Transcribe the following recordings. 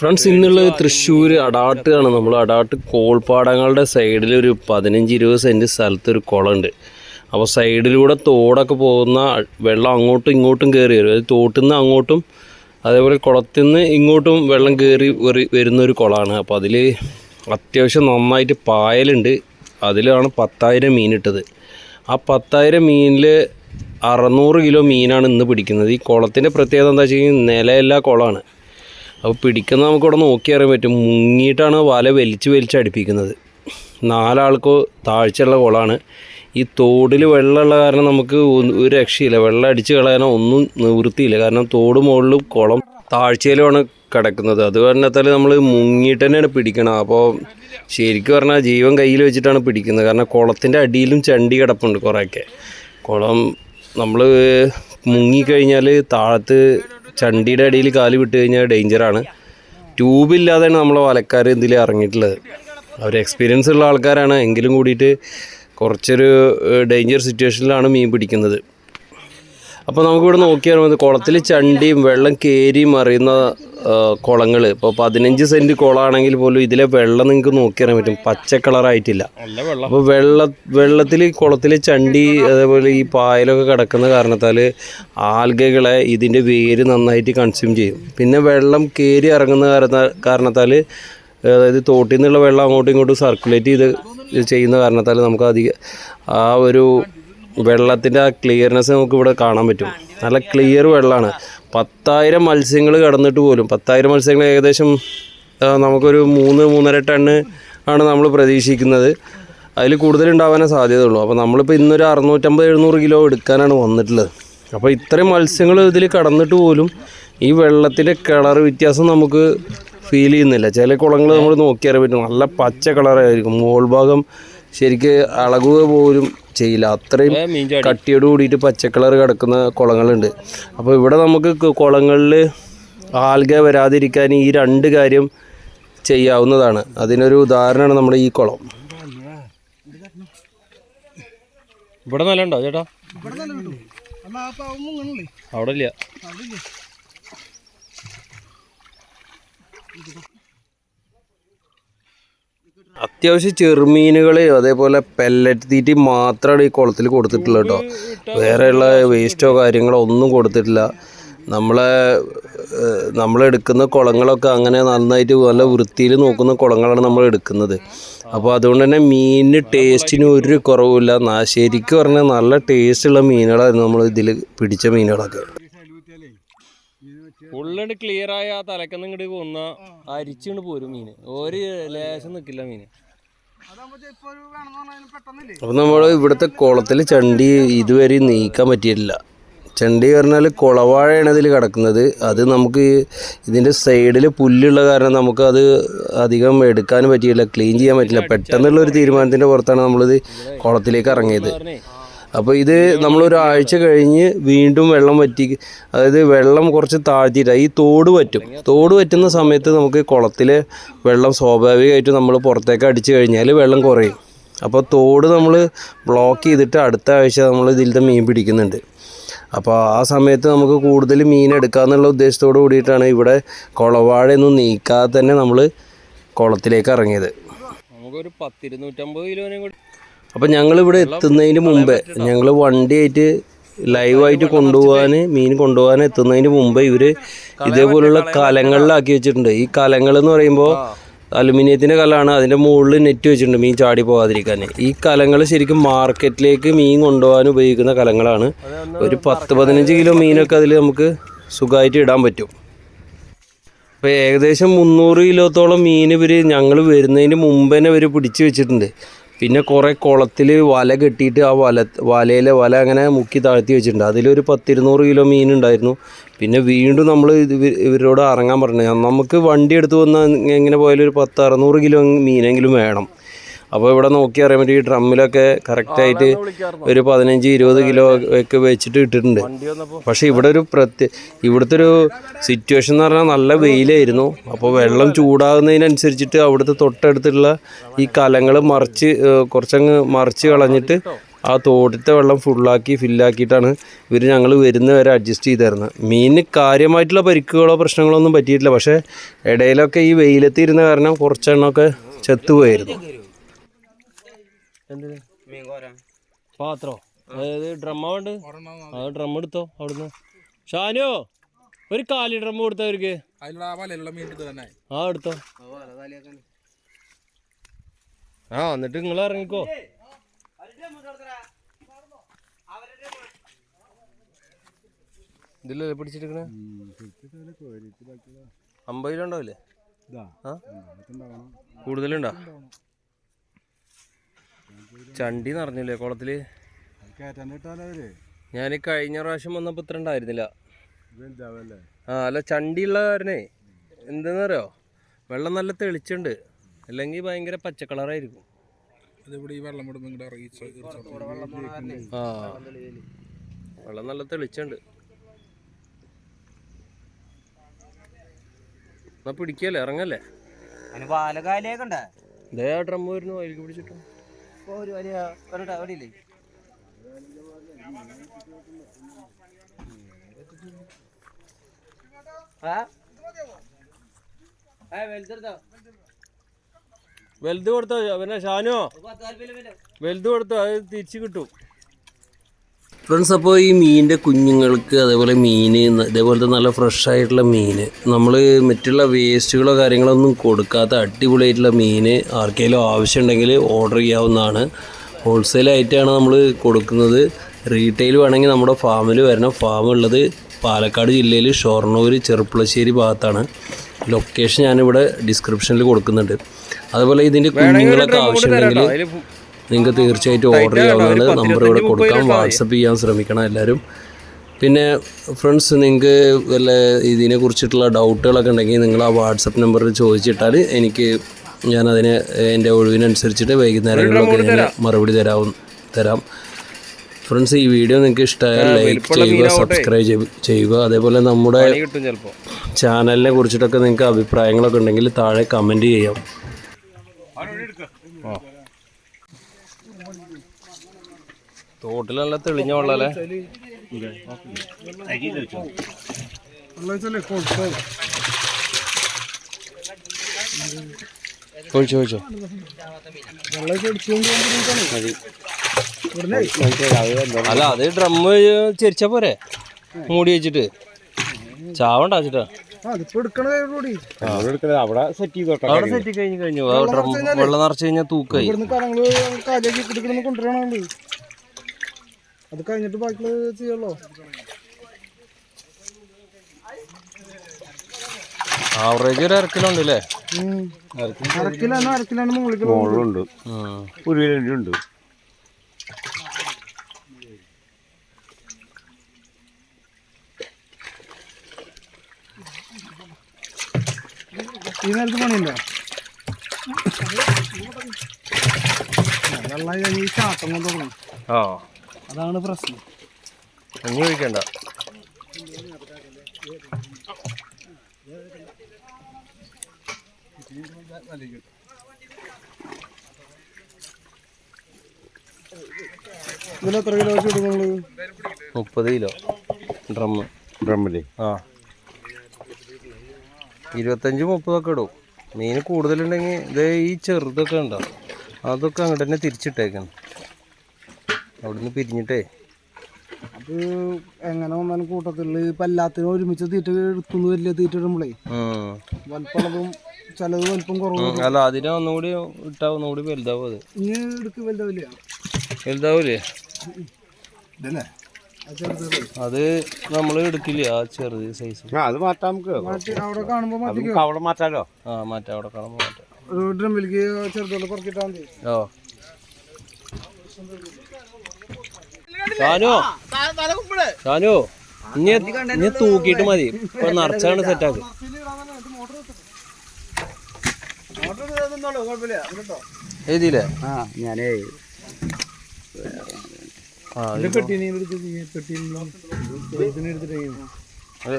Friends ഇന്നുള്ള തൃശ്ശൂർ അടാട്ടാണ് നമ്മൾ അടാട്ട് കോൾപ്പാടങ്ങളുടെ സൈഡിൽ ഒരു പതിനഞ്ച് ഇരുപത് സെന്റ് സ്ഥലത്ത് ഒരു കുളമുണ്ട്. അപ്പോൾ സൈഡിലൂടെ തോടൊക്കെ പോകുന്ന വെള്ളം അങ്ങോട്ടും ഇങ്ങോട്ടും കയറി വരും. അത് തോട്ടിൽ നിന്ന് അങ്ങോട്ടും അതേപോലെ കുളത്തിൽ നിന്ന് ഇങ്ങോട്ടും വെള്ളം കയറി വരി- വരുന്ന ഒരു കുളമാണ്. അപ്പോൾ അതിൽ അത്യാവശ്യം നന്നായിട്ട് പായലുണ്ട്. അതിലാണ് പത്തായിരം മീനിട്ടത് ആ പത്തായിരം മീനിൽ അറുന്നൂറ് കിലോ മീനാണ് ഇന്ന് പിടിക്കുന്നത്. ഈ കുളത്തിന്റെ പ്രത്യേകത എന്താ വെച്ച് കഴിഞ്ഞാൽ നിലയല്ല കുളമാണ്. അപ്പോൾ പിടിക്കുന്ന നമുക്ക് ഇവിടെ നോക്കി അറിയാൻ പറ്റും. മുങ്ങിയിട്ടാണ് വല വലിച്ച് വലിച്ച് അടുപ്പിക്കുന്നത്. നാലാൾക്ക് താഴ്ചയുള്ള കുളമാണ്. ഈ തോടിൽ വെള്ളമുള്ള കാരണം നമുക്ക് ഒരു രക്ഷയില്ല. വെള്ളം അടിച്ച് കളയാനോ ഒന്നും നിവൃത്തിയില്ല. കാരണം തോട് മുകളിലും കുളം താഴ്ചയിലുമാണ് കിടക്കുന്നത്. അത് പറഞ്ഞാൽ നമ്മൾ മുങ്ങിയിട്ട് തന്നെയാണ് പിടിക്കണം അപ്പോൾ ശരിക്കും പറഞ്ഞാൽ ജീവൻ കയ്യിൽ വെച്ചിട്ടാണ് പിടിക്കുന്നത്. കാരണം കുളത്തിന്റെ അടിയിലും ചണ്ടി കിടപ്പുണ്ട് കുറേയൊക്കെ. കുളം നമ്മൾ മുങ്ങിക്കഴിഞ്ഞാൽ താഴത്ത് ചണ്ടിയുടെ അടിയിൽ കാൽ വിട്ട് കഴിഞ്ഞാൽ ഡേഞ്ചറാണ് ട്യൂബില്ലാതെയാണ് നമ്മളെ വലക്കാർ ഇതിൽ ഇറങ്ങിയിട്ടുള്ളത്. അവർ എക്സ്പീരിയൻസ് ഉള്ള ആൾക്കാരാണ്. എങ്കിലും കൂടിയിട്ട് കുറച്ചൊരു ഡേഞ്ചർ സിറ്റുവേഷനിലാണ് മീൻ പിടിക്കുന്നത്. അപ്പോൾ നമുക്കിവിടെ നോക്കിയാൽ മതി. കുളത്തിൽ ചണ്ടിയും വെള്ളം കയറിയും അറിയുന്ന കുളങ്ങൾ ഇപ്പോൾ പതിനഞ്ച് സെന്റ് കുളമാണെങ്കിൽ പോലും ഇതിലെ വെള്ളം നിങ്ങൾക്ക് നോക്കിയറിയാൻ പറ്റും. പച്ച കളറായിട്ടില്ല. അപ്പോൾ വെള്ള. വെള്ളത്തിൽ കുളത്തിൽ ചണ്ടി അതേപോലെ ഈ പായലൊക്കെ കിടക്കുന്ന കാരണത്താൽ ആൽഗകളെ ഇതിന്റെ വേര് നന്നായിട്ട് കൺസ്യൂം ചെയ്യും. പിന്നെ വെള്ളം കയറി ഇറങ്ങുന്ന കാരണ കാരണത്താൽ അതായത് തോട്ടിൽ നിന്നുള്ള വെള്ളം അങ്ങോട്ടും ഇങ്ങോട്ടും സർക്കുലേറ്റ് ചെയ്ത് ചെയ്യുന്ന കാരണത്താൽ നമുക്ക് അധികം ആ ഒരു വെള്ളത്തിന്റെ ആ ക്ലിയർനെസ് നമുക്ക് ഇവിടെ കാണാൻ പറ്റും. നല്ല ക്ലിയർ വെള്ളമാണ് പത്തായിരം മത്സ്യങ്ങൾ കടന്നിട്ട് പോലും പത്തായിരം മത്സ്യങ്ങൾ ഏകദേശം നമുക്കൊരു മൂന്ന് മൂന്നര ടണ്ണ് ആണ് നമ്മൾ പ്രതീക്ഷിക്കുന്നത്. അതിൽ കൂടുതൽ സാധ്യത ഉള്ളൂ അപ്പോൾ നമ്മളിപ്പോൾ ഇന്നൊരു അറുന്നൂറ്റമ്പത് എഴുന്നൂറ് കിലോ എടുക്കാനാണ് വന്നിട്ടുള്ളത്. അപ്പോൾ ഇത്രയും മത്സ്യങ്ങൾ ഇതിൽ കടന്നിട്ട് പോലും ഈ വെള്ളത്തിന്റെ കളർ വ്യത്യാസം നമുക്ക് ഫീൽ ചെയ്യുന്നില്ല. ചില കുളങ്ങൾ നമ്മൾ നോക്കിയാൽ പറ്റും. നല്ല പച്ച കളറായിരിക്കും മുകൾ ഭാഗം ശരിക്ക് അളകുക പോലും ചെയ്യില്ല. അത്രയും കട്ടിയോട് കൂടിയിട്ട് പച്ചക്കളർ കളർ കിടക്കുന്ന കുളങ്ങളുണ്ട്. അപ്പോൾ ഇവിടെ നമുക്ക് കുളങ്ങളിൽ ആൽഗ വരാതിരിക്കാൻ ഈ രണ്ട് കാര്യം ചെയ്യാവുന്നതാണ്. അതിനൊരു ഉദാഹരണമാണ് നമ്മുടെ ഈ കുളം. ഇവിടെ നല്ല ഉണ്ടോ ചേട്ടാ? അവിടെ ഇല്ല. അത്യാവശ്യം ചെറുമീനുകൾ അതേപോലെ പെല്ലറ്റ് തീറ്റി മാത്രമാണ് ഈ കുളത്തിൽ കൊടുത്തിട്ടുള്ളത് കേട്ടോ വേറെയുള്ള വേസ്റ്റോ കാര്യങ്ങളോ ഒന്നും കൊടുത്തിട്ടില്ല. നമ്മളെ നമ്മളെടുക്കുന്ന കുളങ്ങളൊക്കെ അങ്ങനെ നന്നായിട്ട് നല്ല വൃത്തിയിൽ നോക്കുന്ന കുളങ്ങളാണ് നമ്മൾ എടുക്കുന്നത്. അപ്പോൾ അതുകൊണ്ട് തന്നെ മീനിന് ടേസ്റ്റിന് ഒരു കുറവുമില്ല. ശരിക്കും പറഞ്ഞാൽ നല്ല ടേസ്റ്റുള്ള മീനുകളായിരുന്നു നമ്മൾ ഇതിൽ പിടിച്ച മീനുകളൊക്കെ. ഫുള്ള് ക്ലിയർ ആയ ആ തലക്കന്ന് ഇങ്ങോട്ട് കൊന്ന അരിച്ചുകൊണ്ട് പോരും മീന്. ഒരു ലേശം നിക്കില്ല മീന്. അപ്പൊ നമ്മൾ ഇവിടുത്തെ കുളത്തിൽ ചണ്ടി ഇതുവരെ നീക്കാൻ പറ്റിയിട്ടില്ല. ചണ്ടി പറഞ്ഞാൽ കുളവാഴയാണ് ഇതിൽ കിടക്കുന്നത്. അത് നമുക്ക് ഇതിന്റെ സൈഡിൽ പുല്ലുള്ള കാരണം നമുക്ക് അത് അധികം എടുക്കാൻ പറ്റിയില്ല ക്ലീൻ ചെയ്യാൻ പറ്റില്ല പെട്ടെന്നുള്ള ഒരു തീരുമാനത്തിന്റെ പുറത്താണ് നമ്മളിത് കുളത്തിലേക്ക് ഇറങ്ങിയത്. അപ്പോൾ ഇത് നമ്മളൊരാഴ്ച കഴിഞ്ഞ് വീണ്ടും വെള്ളം വറ്റി അതായത് വെള്ളം കുറച്ച് താഴ്ത്തിയിട്ട് ഈ തോട് പറ്റും. തോട് പറ്റുന്ന സമയത്ത് നമുക്ക് കുളത്തിൽ വെള്ളം സ്വാഭാവികമായിട്ട് നമ്മൾ പുറത്തേക്ക് അടിച്ചു കഴിഞ്ഞാൽ വെള്ളം കുറയും. അപ്പോൾ തോട് നമ്മൾ ബ്ലോക്ക് ചെയ്തിട്ട് അടുത്ത ആഴ്ച നമ്മൾ ഇതിലത്തെ മീൻ പിടിക്കുന്നുണ്ട്. അപ്പോൾ ആ സമയത്ത് നമുക്ക് കൂടുതൽ മീൻ എടുക്കാമെന്നുള്ള ഉദ്ദേശത്തോട് കൂടിയിട്ടാണ് ഇവിടെ കുളവാഴയൊന്നും നീക്കാതെ തന്നെ നമ്മൾ കുളത്തിലേക്ക് ഇറങ്ങിയത്. നമുക്കൊരു പത്തിരുന്നൂറ്റമ്പത് കിലോനെ കൂടി അപ്പം ഞങ്ങളിവിടെ എത്തുന്നതിന് മുമ്പേ ഞങ്ങൾ വണ്ടിയായിട്ട് ലൈവായിട്ട് കൊണ്ടുപോകാൻ മീൻ കൊണ്ടുപോകാൻ എത്തുന്നതിന് മുമ്പേ ഇവർ ഇതേപോലുള്ള കലങ്ങളിലാക്കി വെച്ചിട്ടുണ്ട്. ഈ കലങ്ങൾ എന്ന് പറയുമ്പോൾ അലുമിനിയത്തിന്റെ കലാണ് അതിന്റെ മുകളിൽ നെറ്റ് വെച്ചിട്ടുണ്ട് മീൻ ചാടി പോകാതിരിക്കാൻ ഈ കലങ്ങൾ ശരിക്കും മാർക്കറ്റിലേക്ക് മീൻ കൊണ്ടുപോകാൻ ഉപയോഗിക്കുന്ന കലങ്ങളാണ്. ഒരു പത്ത് പതിനഞ്ച് കിലോ മീനൊക്കെ അതിൽ നമുക്ക് സുഖമായിട്ട് ഇടാൻ പറ്റും. അപ്പോൾ ഏകദേശം മുന്നൂറ് കിലോത്തോളം മീൻ ഇവർ ഞങ്ങൾ വരുന്നതിന് മുമ്പ് തന്നെ ഇവർ പിടിച്ച് വെച്ചിട്ടുണ്ട്. പിന്നെ കുറേ കുളത്തിൽ വല കെട്ടിയിട്ട് ആ വല വലയിലെ വല അങ്ങനെ മുക്കി താഴ്ത്തി വെച്ചിട്ടുണ്ട്. അതിലൊരു പത്തിരുന്നൂറ് കിലോ മീൻ ഉണ്ടായിരുന്നു. പിന്നെ വീണ്ടും നമ്മൾ ഇവരോട് ഇറങ്ങാൻ പറഞ്ഞു. നമുക്ക് വണ്ടി എടുത്ത് വന്നാൽ എങ്ങനെ പോയാലും ഒരു പത്ത് അറുന്നൂറ് കിലോ മീനെങ്കിലും വേണം. അപ്പോൾ ഇവിടെ നോക്കി അറിയാൻ പറ്റും ഈ ഡ്രമ്മിലൊക്കെ കറക്റ്റായിട്ട് ഒരു പതിനഞ്ച് ഇരുപത് കിലോ ഒക്കെ വെച്ചിട്ട് ഇട്ടിട്ടുണ്ട്. പക്ഷേ ഇവിടെ ഒരു പ്രത്യേക ഇവിടുത്തെ ഒരു സിറ്റുവേഷൻ എന്ന് പറഞ്ഞാൽ നല്ല വെയിലായിരുന്നു. അപ്പോൾ വെള്ളം ചൂടാകുന്നതിനനുസരിച്ചിട്ട് അവിടുത്തെ തൊട്ടടുത്തുള്ള ഈ കലങ്ങൾ മറിച്ച് കുറച്ചങ്ങ് മറിച്ച് കളഞ്ഞിട്ട് ആ തോട്ടിലത്തെ വെള്ളം ഫുള്ളാക്കി ഫില്ലാക്കിയിട്ടാണ് ഇവർ ഞങ്ങൾ വരുന്ന വരെ അഡ്ജസ്റ്റ് ചെയ്ത് തരുന്നത് മീനിന് കാര്യമായിട്ടുള്ള പരിക്കുകളോ പ്രശ്നങ്ങളോ ഒന്നും പറ്റിയിട്ടില്ല. പക്ഷേ ഇടയിലൊക്കെ ഈ വെയിലത്ത് ഇരുന്ന കാരണം കുറച്ചെണ്ണമൊക്കെ ചത്തുപോയായിരുന്നു. പാത്രോ? അതായത് ഡ്രമ്മ ഉണ്ട് ആ ഡ്രം എടുത്തോ അവിടുന്ന്. ഷാനോ ഒരു കാലി ഡ്രം കൊടുത്തോ അവർക്ക്? ആ വലയിലുള്ള മീൻ എടുത്ത് ആ എടുത്തോ. ആ എന്നിട്ട് നിങ്ങൾ ഇറങ്ങിക്കോ. ഇതിലല്ലേ പിടിച്ചിട്ടിരിക്കണേ അമ്പതിലുണ്ടാവില്ലേ കിലോ ഉണ്ടാവില്ലേ? ആ? കൂടുതലുണ്ടോ? ചണ്ടി നിറഞ്ഞില്ലേ കുളത്തിൽ? ഞാൻ കഴിഞ്ഞ പ്രാവശ്യം വന്നപ്പോൾ ഇത്ര ഉണ്ടായിരുന്നില്ല. ആ അല്ല ചണ്ടിയുള്ള കാരണേ എന്തെന്നറിയോ? വെള്ളം നല്ല തെളിച്ചുണ്ട്. അല്ലെങ്കിൽ ഭയങ്കര പച്ച കളറായിരിക്കും. അതിവിടെ ഈ വെള്ളം വിടുമ്പോൾ ഇങ്ങോട്ട് ഇറങ്ങി ആ. വെള്ളം നല്ല തെളിച്ചുണ്ട്. എന്നാ പിടിക്കല്ലേ? ഇറങ്ങല്ലേ? ഡ്രം വരുന്നു അതിലേക്ക് പിടിച്ചിട്ടു. ഒരു വലിയ പറഞ്ഞിട്ട് അവിടെ ഇല്ലേ ആ ഏ വലുതെടുത്തോ വലുത് കൊടുത്തോ പിന്നെ ഷാനോ? വലുത് കൊടുത്തോ അത് തിരിച്ചു കിട്ടും. ഫ്രണ്ട്സ് അപ്പോൾ ഈ മീനിന്റെ കുഞ്ഞുങ്ങൾക്ക് അതേപോലെ മീൻ ഇതേപോലത്തെ നല്ല ഫ്രഷ് ആയിട്ടുള്ള മീൻ നമ്മൾ മറ്റുള്ള വേസ്റ്റുകളോ കാര്യങ്ങളോ ഒന്നും കൊടുക്കാത്ത അടിപൊളിയായിട്ടുള്ള മീൻ ആർക്കെങ്കിലും ആവശ്യമുണ്ടെങ്കിൽ ഓർഡർ ചെയ്യാവുന്നതാണ്. ഹോൾസെയിലായിട്ടാണ് നമ്മൾ കൊടുക്കുന്നത്. റീറ്റെയിൽ വേണമെങ്കിൽ നമ്മുടെ ഫാമിൽ വരണം. ഫാം ഉള്ളത് പാലക്കാട് ജില്ലയിൽ ഷൊർണൂർ ചെറുപ്പുളശ്ശേരി ഭാഗത്താണ്. ലൊക്കേഷൻ ഞാനിവിടെ ഡിസ്ക്രിപ്ഷനിൽ കൊടുക്കുന്നുണ്ട്. അതുപോലെ ഇതിന്റെ കുഞ്ഞുങ്ങളൊക്കെ ആവശ്യമുണ്ടെങ്കിൽ നിങ്ങൾക്ക് തീർച്ചയായിട്ടും ഓർഡർ ചെയ്യാവുന്നതാണ്. നമ്പർ ഇവിടെ കൊടുക്കാം. വാട്സപ്പ് ചെയ്യാൻ ശ്രമിക്കണം എല്ലാവരും. പിന്നെ ഫ്രണ്ട്സ് നിങ്ങൾക്ക് വല്ല ഇതിനെ കുറിച്ചിട്ടുള്ള ഡൗട്ടുകളൊക്കെ ഉണ്ടെങ്കിൽ നിങ്ങൾ ആ വാട്സപ്പ് നമ്പറിൽ ചോദിച്ചിട്ടാൽ എനിക്ക് ഞാൻ അതിനെ എന്റെ ഒഴിവിനനുസരിച്ചിട്ട് വൈകുന്നേരങ്ങളിലൊക്കെ ഞാൻ മറുപടി തരാവും തരാം. ഫ്രണ്ട്സ് ഈ വീഡിയോ നിങ്ങൾക്ക് ഇഷ്ടമായാൽ ലൈക്ക് ചെയ്യുക സബ്സ്ക്രൈബ് ചെയ്യുക. അതേപോലെ നമ്മുടെ ചാനലിനെ കുറിച്ചിട്ടൊക്കെ നിങ്ങൾക്ക് അഭിപ്രായങ്ങളൊക്കെ ഉണ്ടെങ്കിൽ താഴെ കമന്റ് ചെയ്യാം. തോട്ടിൽ നല്ല തെളിഞ്ഞ വെള്ളല്ലേ? അല്ല അത് ഡ്രമ്മ് ചെരിച്ചാ പോരെ. മൂടി വെച്ചിട്ട്. ചാവണ്ട വെച്ചിട്ടാ. അവിടെ സെറ്റ് ചെയ്തോട്ടെ അവിടെ സെറ്റ് കഴിഞ്ഞ്. വെള്ളം നിറച്ച് കഴിഞ്ഞാൽ തൂക്കായി. അത് കഴിഞ്ഞിട്ട് ബാക്കിയുള്ളത് ചെയ്യുള്ളൂ? ആവറേജ് ഒരു അരക്കിലുണ്ട് അല്ലേ അരക്കിലാണ് അരക്കിലാണ് മുകളിൽ ഉണ്ട് ഒരു കിലോ ഉണ്ട് ഈ നേരത്ത് പണിയുണ്ടോ? വെള്ളം ഈ ചാട്ടം കൊണ്ട് തുടങ്ങും ആ. അതാണ് പ്രശ്നം. ഇനി ഒഴിക്കണ്ട. കിലോ വെച്ച് മുപ്പത് കിലോ. ഡ്രമ്മ് ഡ്രമ്മിൽ. ആ. ഇരുപത്തഞ്ച് മുപ്പതൊക്കെ ഇടും. മീൻ കൂടുതലുണ്ടെങ്കിൽ ഇതേ ഈ ചെറുതൊക്കെ ഉണ്ടോ അതൊക്കെ അങ്ങോട്ട് തന്നെ തിരിച്ചിട്ടേക്കണം. അവിടുന്ന് പിരിഞ്ഞിട്ടേ. അത് എങ്ങനെ വന്നാലും കൂട്ടത്തിൽ ഇപ്പൊ എല്ലാത്തിനും ഒരുമിച്ച് തീറ്റ എടുത്തുനിന്ന് വലിയ തീറ്റ ഇടുമ്പോഴേ. വലിപ്പമുള്ളതും ചിലത് വലുപ്പം കുറവും അല്ല അതിനെ ഒന്നുകൂടി ഇട്ടാ ഒന്നുകൂടി വലുതാവും അത്. ഇനി എടുക്കും വലുതാവില്ല. വലുതാവൂലേ? ഇതല്ലേ? അത് നമ്മൾ എടുക്കില്ല ആ ചെറുത് സൈസ് അത് മാറ്റാം നമുക്ക്. മാറ്റി അവിടെ കാണുമ്പോൾ മാറ്റി നമുക്ക് അവിടെ മാറ്റാലോ? ആ മാറ്റാം അവിടെ കാണുമ്പോൾ മാറ്റാം. ഡ്രമ്മിലേക്ക് ചെറുതുള്ള മതി. ഓ. ഷാനോ സാനോ ഇനി ഇനി തൂക്കിയിട്ട് മതി. ഇപ്പൊ നിറച്ചാണ് സെറ്റാക്ക് എഴുതിയില്ലേ? ആ ഞാനേ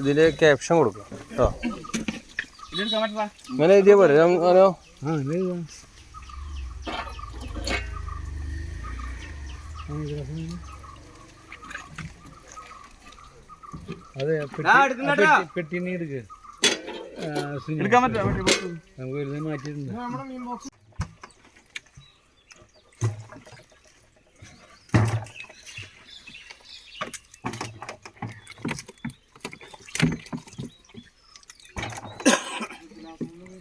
ഇതിൽ ക്യാപ്ഷൻ കൊടുക്കും കേട്ടോ ഇങ്ങനെ എഴുതിയ പോലെ ഇല്ലേ അതെ? പെട്ടിനെ എടുക്ക്. എടുക്കാൻ പറ്റുമോ? നമുക്ക് വെറുതെ മാറ്റിയിട്ടുണ്ട്.